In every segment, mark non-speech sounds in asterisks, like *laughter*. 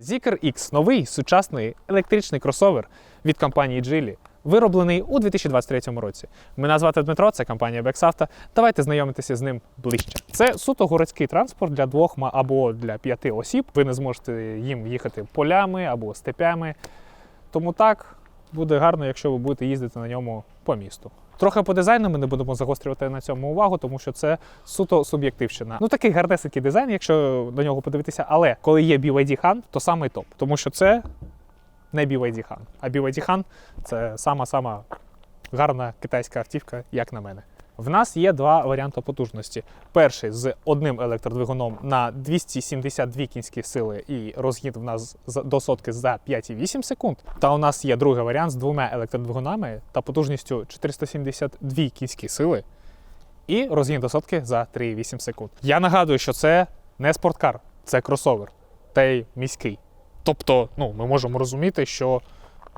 Zikr X – новий сучасний електричний кросовер від компанії Geely, вироблений у 2023 році. Мене звати Дмитро, це компанія Бексавто. Давайте знайомитися з ним ближче. Це суто городський транспорт для двох або для п'яти осіб. Ви не зможете їм їхати полями або степями. Тому так буде гарно, якщо ви будете їздити на ньому по місту. Трохи по дизайну ми не будемо загострювати на цьому увагу, тому що це суто суб'єктивщина. Ну такий гарнесенький дизайн, якщо до нього подивитися. Але коли є BYD хан, то самий топ, тому що це не BYD хан, А BYD хан – це сама-сама гарна китайська автівка, як на мене. В нас є два варіанти потужності. Перший з одним електродвигуном на 272 кінські сили і розгін в нас до сотки за 5,8 секунд. Та у нас є другий варіант з двома електродвигунами та потужністю 472 кінські сили і розгін до сотки за 3,8 секунд. Я нагадую, що це не спорткар, це кросовер, та й міський. Тобто, ну, ми можемо розуміти, що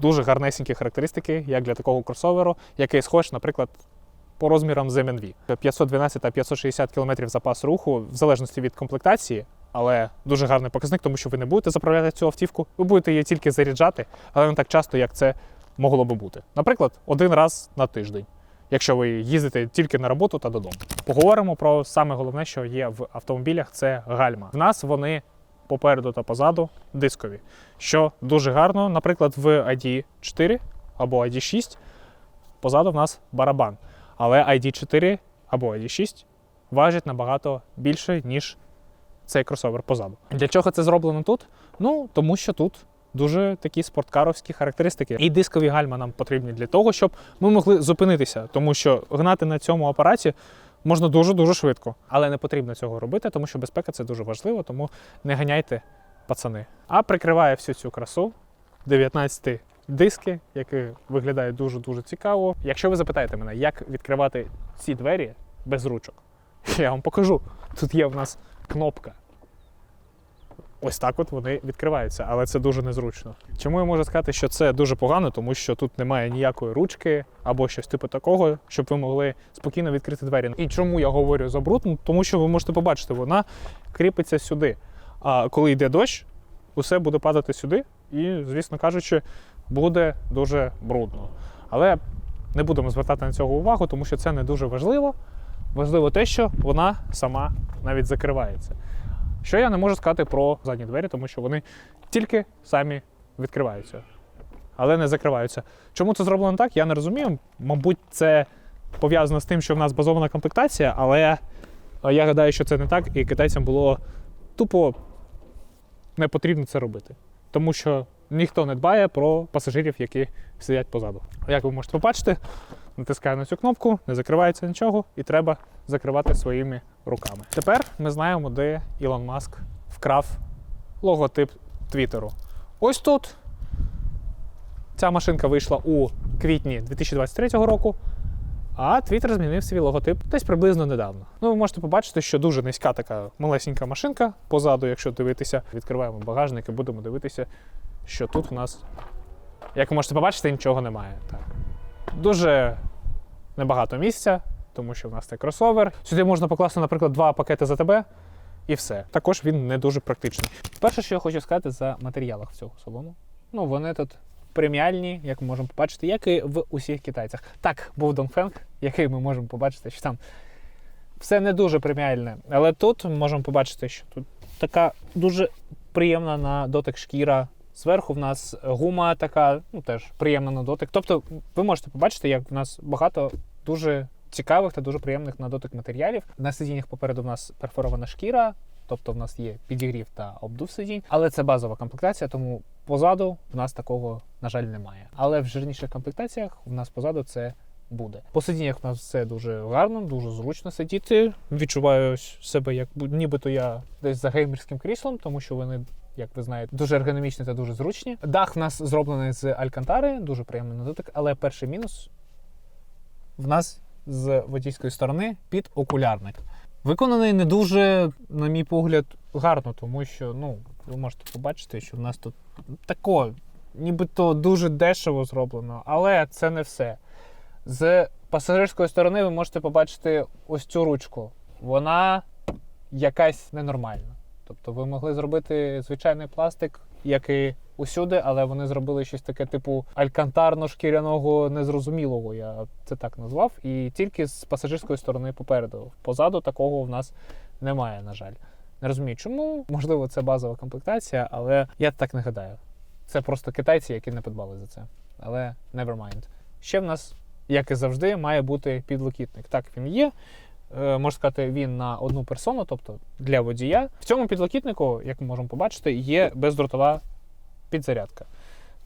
дуже гарнесенькі характеристики, як для такого кросоверу, який схож, наприклад, по розмірам з MNV. 512 та 560 км запас руху, в залежності від комплектації, але дуже гарний показник, тому що ви не будете заправляти цю автівку, ви будете її тільки заряджати, але не так часто, як це могло би бути. Наприклад, один раз на тиждень, якщо ви їздите тільки на роботу та додому. Поговоримо про саме головне, що є в автомобілях, це гальма. В нас вони попереду та позаду дискові, що дуже гарно, наприклад, в ID4 або ID6 позаду в нас барабан. Але ID4 або ID6 важить набагато більше, ніж цей кросовер позаду. Для чого це зроблено тут? Ну, тому що тут дуже такі спорткаровські характеристики. І дискові гальма нам потрібні для того, щоб ми могли зупинитися, тому що гнати на цьому апараті можна дуже-дуже швидко. Але не потрібно цього робити, тому що безпека це дуже важливо, тому не ганяйте, пацани. А прикриває всю цю красу 19 диски, які виглядають дуже-дуже цікаво. Якщо ви запитаєте мене, як відкривати ці двері без ручок, *laughs* я вам покажу. Тут є в нас кнопка. Ось так от вони відкриваються, але це дуже незручно. Чому я можу сказати, що це дуже погано, тому що тут немає ніякої ручки або щось типу такого, щоб ви могли спокійно відкрити двері. І чому я говорю за бруд? Ну, Тому що ви можете побачити, вона кріпиться сюди. А коли йде дощ, усе буде падати сюди, і, звісно кажучи, буде дуже брудно. Але не будемо звертати на цього увагу, тому що це не дуже важливо. Важливо те, що вона сама навіть закривається. Що я не можу сказати про задні двері, тому що вони тільки самі відкриваються, але не закриваються. Чому це зроблено так, я не розумію. Мабуть, це пов'язано з тим, що в нас базована комплектація, але е, я гадаю, що це не так, і китайцям було тупо не потрібно це робити. Тому що ніхто не дбає про пасажирів, які сидять позаду. Як ви можете побачити, натискаю на цю кнопку, не закривається нічого, і треба закривати своїми руками. Тепер ми знаємо, де Ілон Маск вкрав логотип Твіттеру. Ось тут. Ця машинка вийшла у квітні 2023 року. А Twitter змінив свій логотип десь приблизно недавно. Ну, ви можете побачити, що дуже низька така малесенька машинка позаду, якщо дивитися. Відкриваємо багажник і будемо дивитися, що тут у нас, як ви можете побачити, нічого немає. Так. Дуже небагато місця, тому що в нас це кросовер. Сюди можна покласти, наприклад, два пакети за тебе, і все. Також він не дуже практичний. Перше, що я хочу сказати за матеріалах цього салону. Ну, вони тут преміальні, як ми можемо побачити, як і в усіх китайцях. Так, був Донфенг, який ми можемо побачити, що там все не дуже преміальне. Але тут ми можемо побачити, що тут така дуже приємна на дотик шкіра. Зверху в нас гума така, ну теж приємна на дотик. Тобто, ви можете побачити, як в нас багато дуже цікавих та дуже приємних на дотик матеріалів. На сидіннях попереду в нас перфорована шкіра, тобто в нас є підігрів та обдув сидінь, але це базова комплектація, тому позаду в нас такого, на жаль, немає. Але в жирніших комплектаціях в нас позаду це буде. По сидіннях в нас все дуже гарно, дуже зручно сидіти. Відчуваю себе, як нібито я десь за геймерським кріслом, тому що вони. Як ви знаєте, дуже ергономічні та дуже зручні. Дах в нас зроблений з алькантари, дуже приємний на дотик, але перший мінус в нас з водійської сторони під окулярник. Виконаний не дуже, на мій погляд, гарно, тому що ну, ви можете побачити, що в нас тут тако, нібито дуже дешево зроблено, але це не все. З пасажирської сторони ви можете побачити ось цю ручку. Вона якась ненормальна. Тобто ви могли зробити звичайний пластик як і усюди, але вони зробили щось таке, типу алькантарно-шкіряного незрозумілого. Я це так назвав. І тільки з пасажирської сторони попереду. Позаду такого в нас немає, на жаль. Не розумію, чому. Можливо, це базова комплектація, але я так не гадаю. Це просто китайці, які не подбали за це. Але never mind. Ще в нас, як і завжди, має бути підлокітник. Так, він є. Е, можна сказати, він на одну персону, тобто для водія. В цьому підлокітнику, як ми можемо побачити, є бездротова підзарядка.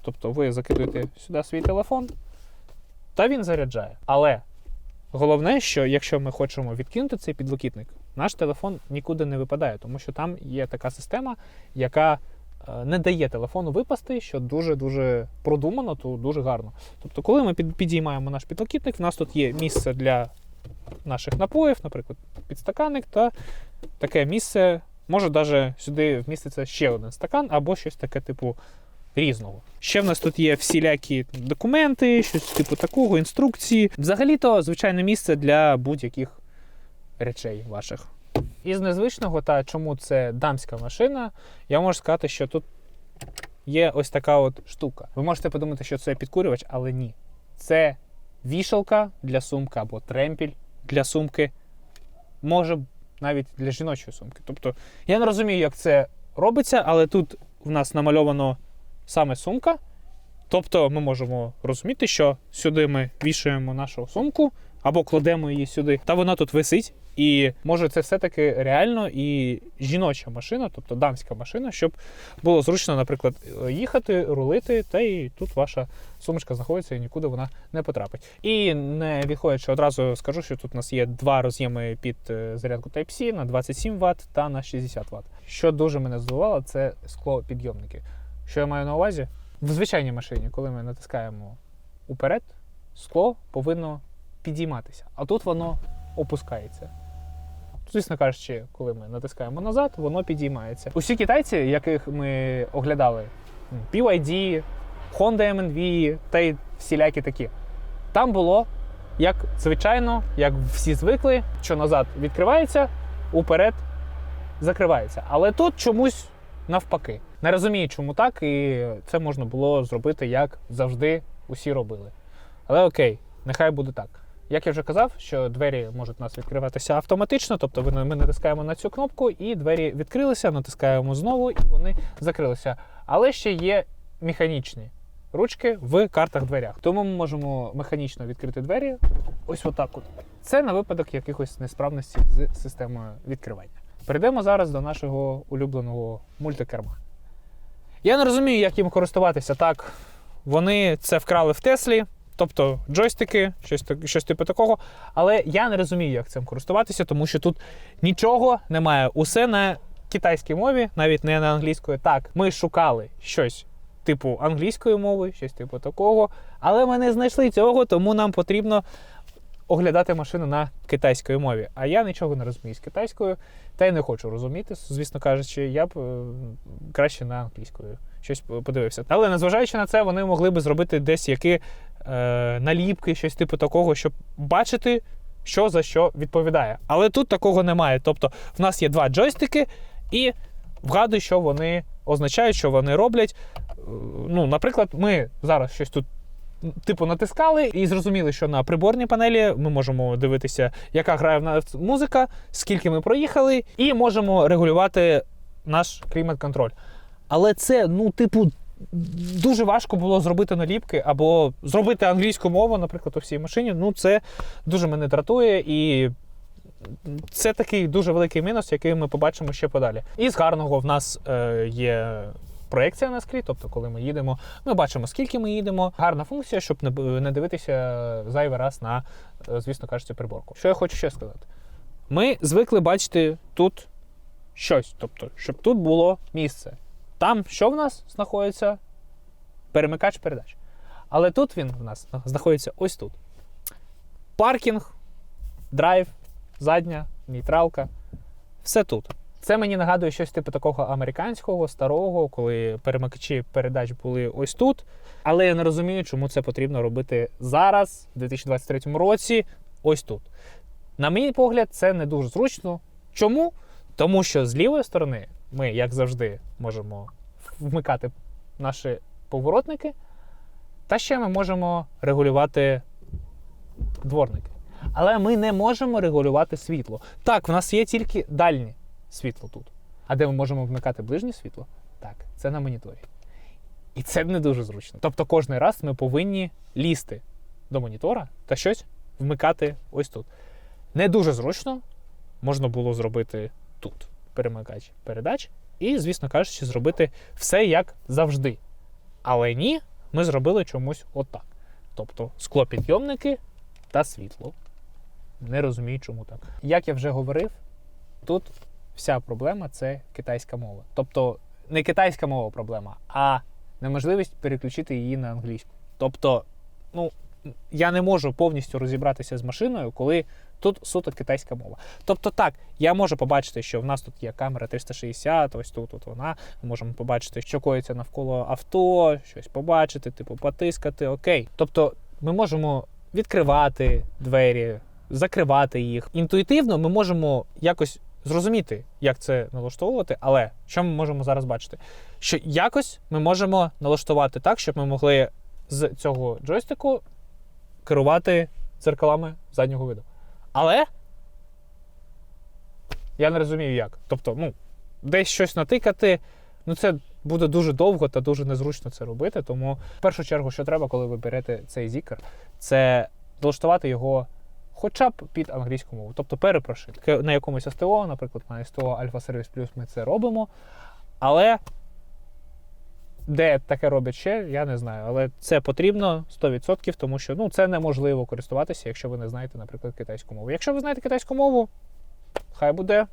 Тобто ви закидуєте сюди свій телефон, та він заряджає. Але головне, що якщо ми хочемо відкинути цей підлокітник, наш телефон нікуди не випадає, тому що там є така система, яка е, не дає телефону випасти, що дуже-дуже продумано, то дуже гарно. Тобто, коли ми підіймаємо наш підлокітник, в нас тут є місце для наших напоїв, наприклад, підстаканник, та таке місце. Може, навіть сюди вміститься ще один стакан або щось таке, типу, різного. Ще в нас тут є всілякі документи, щось типу такого, інструкції. Взагалі-то звичайне місце для будь-яких речей ваших. Із незвичного, та чому це дамська машина, я можу сказати, що тут є ось така от штука. Ви можете подумати, що це підкурювач, але ні. Це вішалка для сумки або тремпіль для сумки. Може навіть для жіночої сумки. Тобто я не розумію, як це робиться, але тут в нас намальовано саме сумка. Тобто ми можемо розуміти, що сюди ми вішаємо нашу сумку або кладемо її сюди, та вона тут висить. І може це все-таки реально і жіноча машина, тобто дамська машина, щоб було зручно, наприклад, їхати, рулити, та і тут ваша сумочка знаходиться і нікуди вона не потрапить. І не відходячи одразу скажу, що тут у нас є два роз'єми під е, зарядку Type-C на 27 Вт та на 60 Вт. Що дуже мене здивувало, це склопідйомники. Що я маю на увазі? В звичайній машині, коли ми натискаємо уперед, скло повинно підійматися, а тут воно опускається. Звісно кажучи, коли ми натискаємо назад, воно підіймається. Усі китайці, яких ми оглядали, BYD, Honda MNV та й всілякі такі, там було як звичайно, як всі звикли, що назад відкривається, уперед закривається. Але тут чомусь навпаки. Не розумію, чому так, і це можна було зробити як завжди усі робили. Але окей, нехай буде так. Як я вже казав, що двері можуть у нас відкриватися автоматично, тобто ми натискаємо на цю кнопку, і двері відкрилися, натискаємо знову, і вони закрилися. Але ще є механічні ручки в картах дверях. Тому ми можемо механічно відкрити двері ось отак. От. Це на випадок якихось несправностей з системою відкривання. Перейдемо зараз до нашого улюбленого мультикерма. Я не розумію, як їм користуватися. Так, вони це вкрали в Теслі, тобто джойстики, щось, щось типу такого. Але я не розумію, як цим користуватися, тому що тут нічого немає. Усе на китайській мові, навіть не на англійської. Так, ми шукали щось типу англійської мови, щось типу такого. Але ми не знайшли цього, тому нам потрібно оглядати машину на китайській мові. А я нічого не розумію з китайською, та й не хочу розуміти, звісно кажучи, я б краще на англійською щось подивився. Але незважаючи на це, вони могли би зробити десь які е, наліпки, щось типу такого, щоб бачити, що за що відповідає. Але тут такого немає. Тобто, в нас є два джойстики, і вгадуй, що вони означають, що вони роблять. Ну, наприклад, ми зараз щось тут. Типу, натискали і зрозуміли, що на приборній панелі ми можемо дивитися, яка грає в нас музика, скільки ми проїхали, і можемо регулювати наш клімат-контроль. Але це, ну, типу, дуже важко було зробити наліпки або зробити англійську мову, наприклад, у всій машині. Ну, це дуже мене дратує і. Це такий дуже великий мінус, який ми побачимо ще подалі. І з гарного в нас е, є проекція на склі, тобто, коли ми їдемо, ми бачимо, скільки ми їдемо. Гарна функція, щоб не, дивитися зайвий раз на, е, звісно кажучи, приборку. Що я хочу ще сказати? Ми звикли бачити тут щось, тобто, щоб тут було місце. Там що в нас знаходиться? Перемикач передач. Але тут він в нас знаходиться ось тут. Паркінг, драйв, задня, нейтралка. Все тут. Це мені нагадує щось типу такого американського, старого, коли перемикачі передач були ось тут. Але я не розумію, чому це потрібно робити зараз, в 2023 році, ось тут. На мій погляд, це не дуже зручно. Чому? Тому що з лівої сторони ми, як завжди, можемо вмикати наші поворотники. Та ще ми можемо регулювати дворники. Але ми не можемо регулювати світло. Так, в нас є тільки дальнє світло тут. А де ми можемо вмикати ближнє світло? Так, це на моніторі. І це не дуже зручно. Тобто кожен раз ми повинні лізти до монітора та щось вмикати ось тут. Не дуже зручно можна було зробити тут перемикач передач, і, звісно кажучи, зробити все як завжди. Але ні, ми зробили чомусь отак. Тобто склопідйомники та світло. Не розумію, чому так. Як я вже говорив, тут вся проблема це китайська мова. Тобто не китайська мова проблема, а неможливість переключити її на англійську. Тобто, ну, я не можу повністю розібратися з машиною, коли тут суто китайська мова. Тобто, так, я можу побачити, що в нас тут є камера 360, ось тут от вона. Ми можемо побачити, що коїться навколо авто, щось побачити, типу потискати, окей. Тобто, ми можемо відкривати двері, закривати їх. Інтуїтивно ми можемо якось зрозуміти, як це налаштовувати, але що ми можемо зараз бачити? Що якось ми можемо налаштувати так, щоб ми могли з цього джойстику керувати дзеркалами заднього виду. Але я не розумію, як. Тобто, ну, десь щось натикати, ну це буде дуже довго та дуже незручно це робити. Тому в першу чергу, що треба, коли ви берете цей зікер, це налаштувати його хоча б під англійську мову, тобто перепрошити. На якомусь СТО, наприклад, на СТО Alpha Service Plus ми це робимо. Але де таке роблять ще, я не знаю. Але це потрібно 100%, тому що ну, це неможливо користуватися, якщо ви не знаєте, наприклад, китайську мову. Якщо ви знаєте китайську мову, хай буде.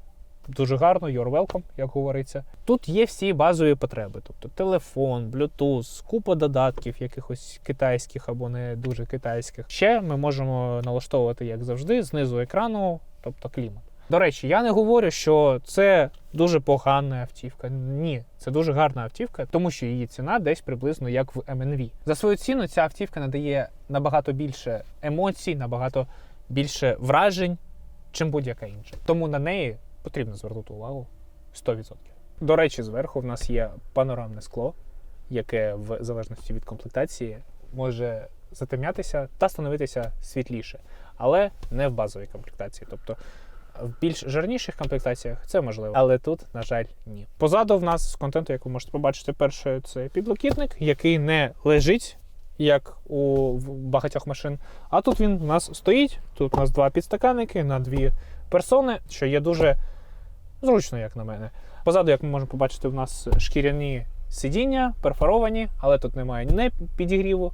Дуже гарно, you're welcome, як говориться. Тут є всі базові потреби, тобто телефон, Bluetooth, купа додатків, якихось китайських або не дуже китайських. Ще ми можемо налаштовувати, як завжди, знизу екрану, тобто клімат. До речі, я не говорю, що це дуже погана автівка. Ні, це дуже гарна автівка, тому що її ціна десь приблизно як в MNV. За свою ціну ця автівка надає набагато більше емоцій, набагато більше вражень, чим будь-яка інша. Тому на неї потрібно звернути увагу 100%. До речі, зверху в нас є панорамне скло, яке в залежності від комплектації може затемнятися та становитися світліше, але не в базовій комплектації. Тобто в більш жирніших комплектаціях це можливо, але тут, на жаль, ні. Позаду в нас з контенту, як ви можете побачити, перше це підлокітник, який не лежить. Як у багатьох машин. А тут він у нас стоїть. Тут у нас два підстаканники на дві персони, що є дуже зручно, як на мене. Позаду, як ми можемо побачити, у нас шкіряні сидіння, перфоровані, але тут немає ні підігріву,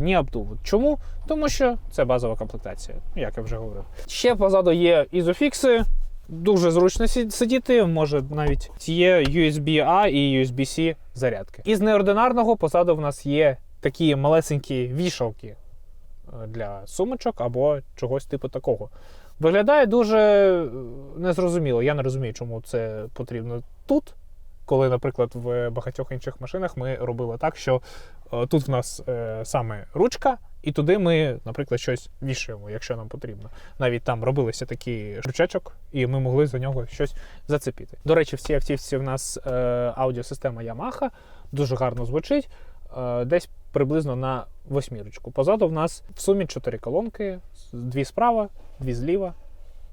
ні обдуву. Чому? Тому що це базова комплектація, як я вже говорив. Ще позаду є ізофікси. Дуже зручно сидіти, може навіть є USB-A і USB-C зарядки. Із неординарного позаду в нас є такі малесенькі вішалки е, для сумочок або чогось типу такого. Виглядає дуже е, незрозуміло. Я не розумію, чому це потрібно тут. Коли, наприклад, в багатьох інших машинах ми робили так, що е, тут в нас е, саме ручка, і туди ми, наприклад, щось вішаємо, якщо нам потрібно. Навіть там робилися такий ручечок, і ми могли за нього щось зацепити. До речі, в цій автівці в нас е, аудіосистема Yamaha, дуже гарно звучить, десь приблизно на восьмірочку. Позаду в нас в сумі чотири колонки, дві справа, дві зліва,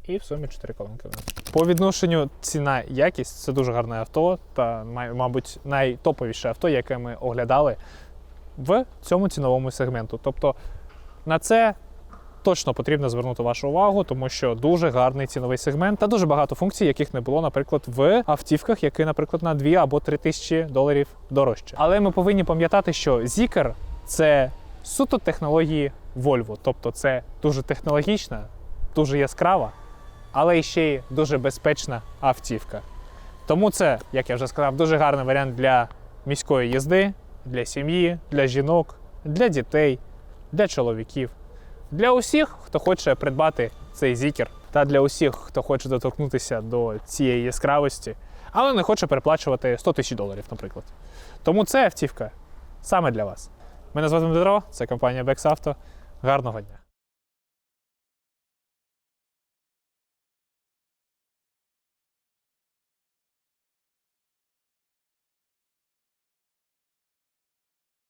і в сумі чотири колонки. По відношенню ціна якість це дуже гарне авто, та мабуть найтоповіше авто, яке ми оглядали в цьому ціновому сегменту. Тобто на це точно потрібно звернути вашу увагу, тому що дуже гарний ціновий сегмент та дуже багато функцій, яких не було, наприклад, в автівках, які, наприклад, на 2 або 3 тисячі доларів дорожче. Але ми повинні пам'ятати, що Zikr – це суто технології Volvo, тобто це дуже технологічна, дуже яскрава, але і ще й дуже безпечна автівка. Тому це, як я вже сказав, дуже гарний варіант для міської їзди, для сім'ї, для жінок, для дітей, для чоловіків, для усіх, хто хоче придбати цей зікер, та для усіх, хто хоче доторкнутися до цієї яскравості, але не хоче переплачувати 100 тисяч доларів, наприклад. Тому це автівка саме для вас. Мене звати Дмитро, це компанія Auto. Гарного дня!